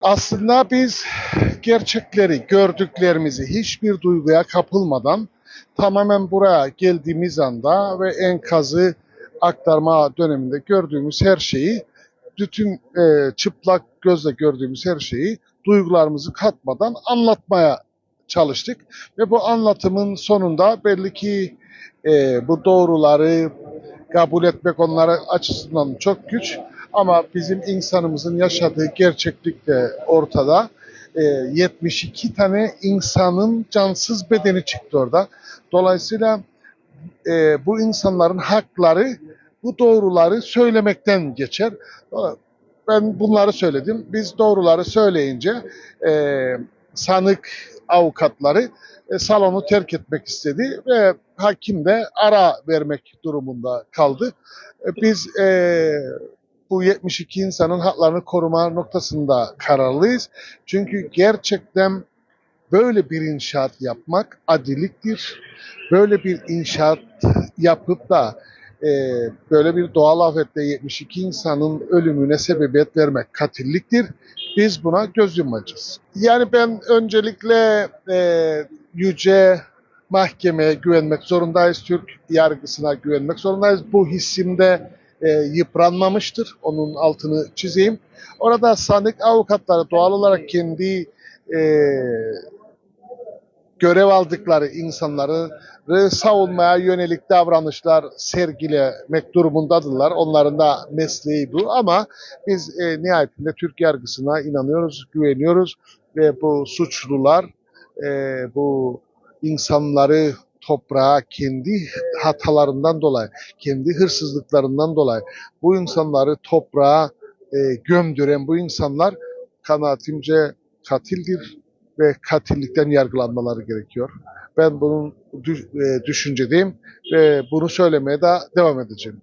Aslında biz gerçekleri, gördüklerimizi hiçbir duyguya kapılmadan tamamen buraya geldiğimiz anda ve enkazı aktarma döneminde gördüğümüz her şeyi, bütün e, çıplak gözle gördüğümüz her şeyi duygularımızı katmadan anlatmaya çalıştık. Ve bu anlatımın sonunda belli ki e, bu doğruları kabul etmek onlara açısından çok güç. Ama bizim insanımızın yaşadığı gerçeklik de ortada. E, 72 tane insanın cansız bedeni çıktı orada. Dolayısıyla e, bu insanların hakları bu doğruları söylemekten geçer. Ben bunları söyledim. Biz doğruları söyleyince e, sanık avukatları e, salonu terk etmek istedi ve hakim de ara vermek durumunda kaldı. E, biz e, bu 72 insanın haklarını koruma noktasında kararlıyız. Çünkü gerçekten böyle bir inşaat yapmak adiliktir. Böyle bir inşaat yapıp da e, böyle bir doğal afetle 72 insanın ölümüne sebebiyet vermek katilliktir. Biz buna göz yumacağız. Yani ben öncelikle e, yüce mahkemeye güvenmek zorundayız. Türk yargısına güvenmek zorundayız. Bu hissimde e, yıpranmamıştır. Onun altını çizeyim. Orada sanık avukatları doğal olarak kendi e, görev aldıkları insanları savunmaya yönelik davranışlar sergilemek durumundadırlar. Onların da mesleği bu ama biz e, nihayetinde Türk yargısına inanıyoruz, güveniyoruz ve bu suçlular e, bu insanları toprağa kendi hatalarından dolayı, kendi hırsızlıklarından dolayı bu insanları toprağa e, gömdüren bu insanlar kanaatimce katildir ve katillikten yargılanmaları gerekiyor. Ben bunun e, düşüncedeyim ve bunu söylemeye de devam edeceğim.